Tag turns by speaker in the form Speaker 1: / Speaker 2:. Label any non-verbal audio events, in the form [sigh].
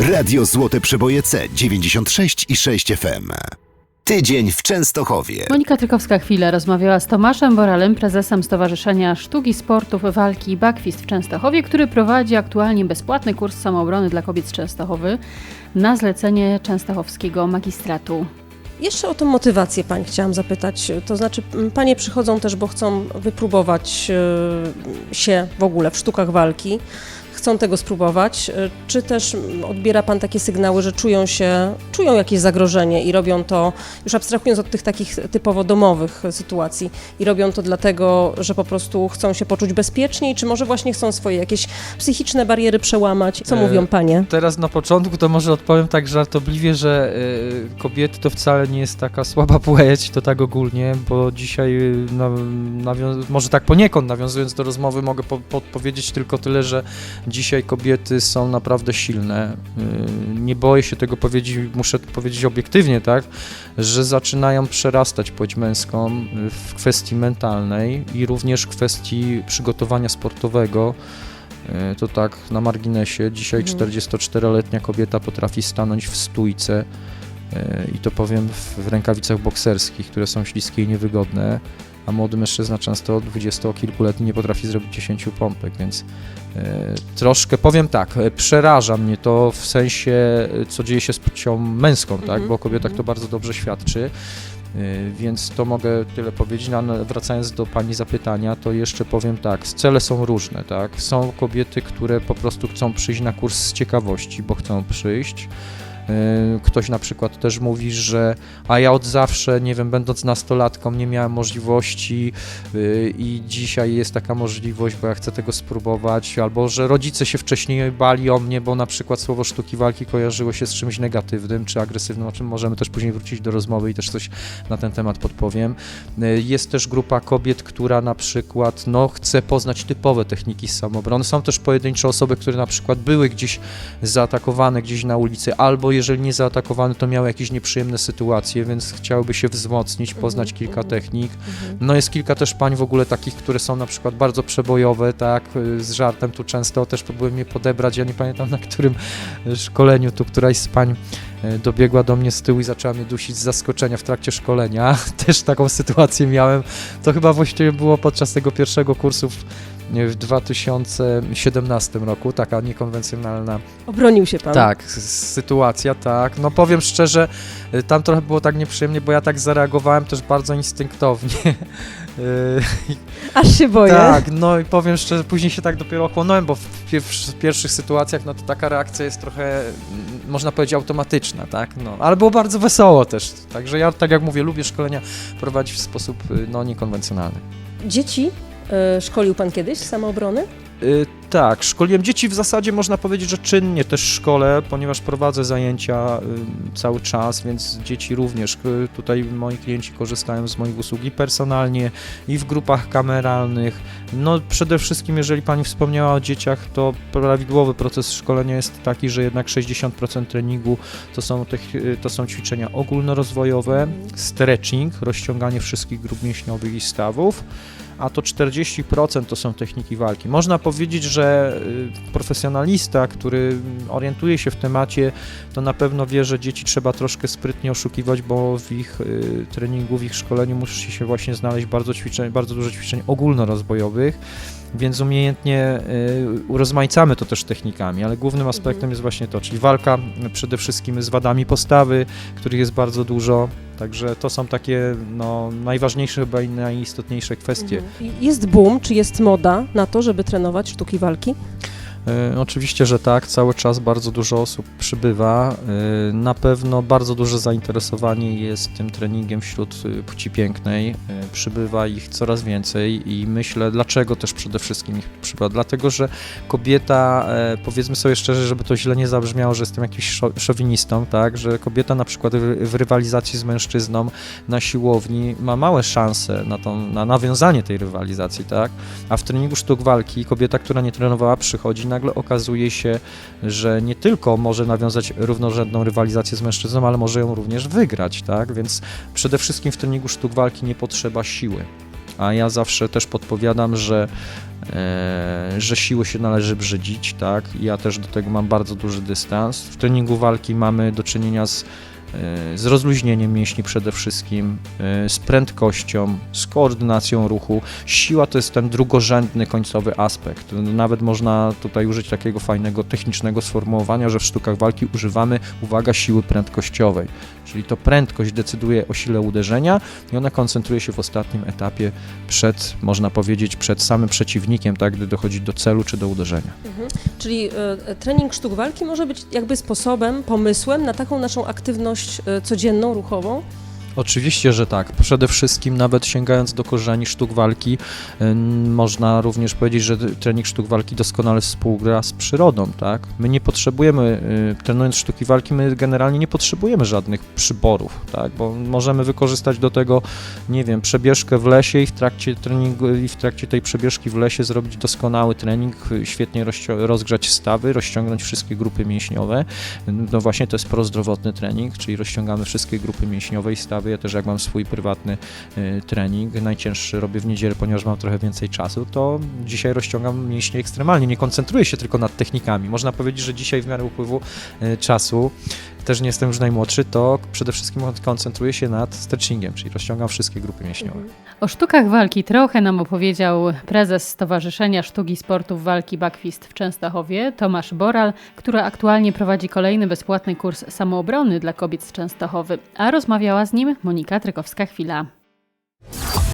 Speaker 1: Radio Złote Przeboje C 96 i 6 FM. Tydzień w Częstochowie.
Speaker 2: Monika Trykowska-Chwilę rozmawiała z Tomaszem Boralem, prezesem Stowarzyszenia Sztuki Sportów Walki i Bakwist w Częstochowie, który prowadzi aktualnie bezpłatny kurs samoobrony dla kobiet z Częstochowy na zlecenie Częstochowskiego Magistratu.
Speaker 3: Jeszcze o tą motywację Pań chciałam zapytać. To znaczy, Panie przychodzą też, bo chcą wypróbować e, się w ogóle w sztukach walki, chcą tego spróbować. E, Czy też odbiera Pan takie sygnały, że czują się, czują jakieś zagrożenie i robią to, już abstrahując od tych takich typowo domowych sytuacji, i robią to dlatego, że po prostu chcą się poczuć bezpieczniej, czy może właśnie chcą swoje jakieś psychiczne bariery przełamać? Co
Speaker 4: E,
Speaker 3: mówią Panie?
Speaker 4: Teraz na początku to może odpowiem tak żartobliwie, że y, kobiety to wcale nie jest taka słaba płeć, to tak ogólnie, bo dzisiaj, nawią- może tak poniekąd nawiązując do rozmowy, mogę po, podpowiedzieć tylko tyle, że dzisiaj kobiety są naprawdę silne. Y, nie boję się tego powiedzieć, muszę powiedzieć obiektywnie, tak, że zaczynają przerastać płeć męską y, w kwestii mentalnej i również w kwestii przygotowania sportowego. E, To tak na marginesie. Dzisiaj
Speaker 3: Mhm.
Speaker 4: 44-letnia kobieta potrafi stanąć w stójce e, i to powiem w rękawicach bokserskich, które są śliskie i niewygodne, a młody mężczyzna często 20-kilkuletni nie potrafi zrobić 10 pompek, więc e, troszkę powiem tak, e, przeraża mnie to w sensie, e, co dzieje się z płcią męską, tak,
Speaker 3: Mhm,
Speaker 4: bo o kobietach
Speaker 3: mhm.
Speaker 4: to bardzo dobrze świadczy. Więc to mogę tyle powiedzieć. No, wracając do Pani zapytania, to jeszcze powiem tak, cele są różne, tak? Są kobiety, które po prostu chcą przyjść na kurs z ciekawości, bo chcą przyjść. Y, Ktoś na przykład też mówi, że a ja od zawsze, nie wiem, będąc nastolatką nie miałem możliwości y, i dzisiaj jest taka możliwość, bo ja chcę tego spróbować, albo że rodzice się wcześniej bali o mnie, bo na przykład słowo sztuki walki kojarzyło się z czymś negatywnym czy agresywnym, o czym możemy też później wrócić do rozmowy i też coś na ten temat podpowiem. Y, Jest też grupa kobiet, która na przykład no, chce poznać typowe techniki z samoobrony. Są też pojedyncze osoby, które na przykład były gdzieś zaatakowane gdzieś na ulicy, albo jeżeli nie zaatakowane, to miały jakieś nieprzyjemne sytuacje, więc chciałyby się wzmocnić, poznać
Speaker 3: Mhm,
Speaker 4: kilka
Speaker 3: mhm.
Speaker 4: technik.
Speaker 3: Mhm.
Speaker 4: No jest kilka też pań w ogóle takich, które są na przykład bardzo przebojowe, tak, y, z żartem tu często też próbują mnie podebrać, ja nie pamiętam na którym y, szkoleniu tu któraś z pań y, dobiegła do mnie z tyłu i zaczęła mnie dusić z zaskoczenia w trakcie szkolenia. [laughs] Też taką sytuację miałem. To chyba właściwie było podczas tego pierwszego kursu w, w 2017 roku, taka niekonwencjonalna
Speaker 3: Obronił się Pan.
Speaker 4: tak, sytuacja, tak. No powiem szczerze, y, tam trochę było tak nieprzyjemnie, bo ja tak zareagowałem też bardzo instynktownie. [laughs]
Speaker 3: Aż się boję.
Speaker 4: tak, no i powiem szczerze, później się tak dopiero ochłonąłem, bo w, pier- w pierwszych sytuacjach, no to taka reakcja jest trochę, mm, można powiedzieć, automatyczna, tak, no. Ale było bardzo wesoło też, także ja, tak jak mówię, lubię szkolenia prowadzić w sposób, y, no, niekonwencjonalny.
Speaker 3: Dzieci szkolił Pan kiedyś samoobrony?
Speaker 4: Tak, szkoliłem dzieci w zasadzie można powiedzieć, że czynnie też szkole, ponieważ prowadzę zajęcia cały czas, więc dzieci również. Tutaj moi klienci korzystają z moich usług i personalnie, i w grupach kameralnych. No przede wszystkim, jeżeli Pani wspomniała o dzieciach, to prawidłowy proces szkolenia jest taki, że jednak 60% treningu to są, tych, y, to są ćwiczenia ogólnorozwojowe, stretching, rozciąganie wszystkich grup mięśniowych i stawów a to 40% to są techniki walki. Można powiedzieć, że y, profesjonalista, który orientuje się w temacie, to na pewno wie, że dzieci trzeba troszkę sprytnie oszukiwać, bo w ich y, treningu, w ich szkoleniu musi się właśnie znaleźć bardzo, ćwiczeń, bardzo dużo ćwiczeń ogólnorozwojowych, więc umiejętnie y, urozmaicamy to też technikami, ale głównym aspektem
Speaker 3: Mhm.
Speaker 4: jest właśnie to, czyli walka przede wszystkim z wadami postawy, których jest bardzo dużo, Także to są takie no, najważniejsze chyba i najistotniejsze kwestie.
Speaker 3: Mhm. Jest boom, czy jest moda na to, żeby trenować sztuki walki?
Speaker 4: E, Oczywiście, że tak. Cały czas bardzo dużo osób przybywa. E, Na pewno bardzo duże zainteresowanie jest tym treningiem wśród e, płci pięknej. Przybywa ich coraz więcej i myślę, dlaczego też przede wszystkim ich przybywa. Dlatego, że kobieta, powiedzmy sobie szczerze, żeby to źle nie zabrzmiało, że jestem jakimś szo- szowinistą, tak, że kobieta na przykład w rywalizacji z mężczyzną na siłowni ma małe szanse na, tą, na nawiązanie tej rywalizacji, tak, a w treningu sztuk walki kobieta, która nie trenowała, przychodzi, nagle okazuje się, że nie tylko może nawiązać równorzędną rywalizację z mężczyzną, ale może ją również wygrać, tak? Więc przede wszystkim w treningu sztuk walki nie potrzeba siły. a ja zawsze też podpowiadam, że, e, że siły się należy brzydzić, tak? Ja też do tego mam bardzo duży dystans. W treningu walki mamy do czynienia z z rozluźnieniem mięśni przede wszystkim, e, z prędkością, z koordynacją ruchu. Siła to jest ten drugorzędny końcowy aspekt. Nawet można tutaj użyć takiego fajnego technicznego sformułowania, że w sztukach walki używamy, uwaga, siły prędkościowej. Czyli to prędkość decyduje o sile uderzenia i ona koncentruje się w ostatnim etapie przed, można powiedzieć, przed samym przeciwnikiem, tak, gdy dochodzi do celu czy do uderzenia.
Speaker 3: Czyli e, trening sztuk walki może być jakby sposobem, pomysłem na taką naszą aktywność e, codzienną, ruchową?
Speaker 4: Oczywiście, że tak. Przede wszystkim, nawet sięgając do korzeni sztuk walki, można również powiedzieć, że trening sztuk walki doskonale współgra z przyrodą, tak? My nie potrzebujemy, y, trenując sztuki walki, my generalnie nie potrzebujemy żadnych przyborów, tak? Bo możemy wykorzystać do tego, nie wiem, przebieżkę w lesie i w trakcie treningu, i w trakcie tej przebieżki w lesie zrobić doskonały trening, y, świetnie rozgrzać stawy, rozciągnąć wszystkie grupy mięśniowe. No właśnie to jest prozdrowotny trening, czyli rozciągamy wszystkie grupy mięśniowe i stawy. Ja też jak mam swój prywatny y, trening, najcięższy robię w niedzielę, ponieważ mam trochę więcej czasu, to dzisiaj rozciągam mięśnie ekstremalnie. Nie koncentruję się tylko nad technikami. Można powiedzieć, że dzisiaj w miarę upływu y, czasu też nie jestem już najmłodszy, to przede wszystkim koncentruję się nad stretchingiem, czyli rozciągam wszystkie grupy mięśniowe.
Speaker 2: O sztukach walki trochę nam opowiedział prezes Stowarzyszenia Sztuki Sportów Walki Bakwist w Częstochowie, Tomasz Boral, który aktualnie prowadzi kolejny bezpłatny kurs samoobrony dla kobiet z Częstochowy, a rozmawiała z nim Monika Trykowska-Chwila.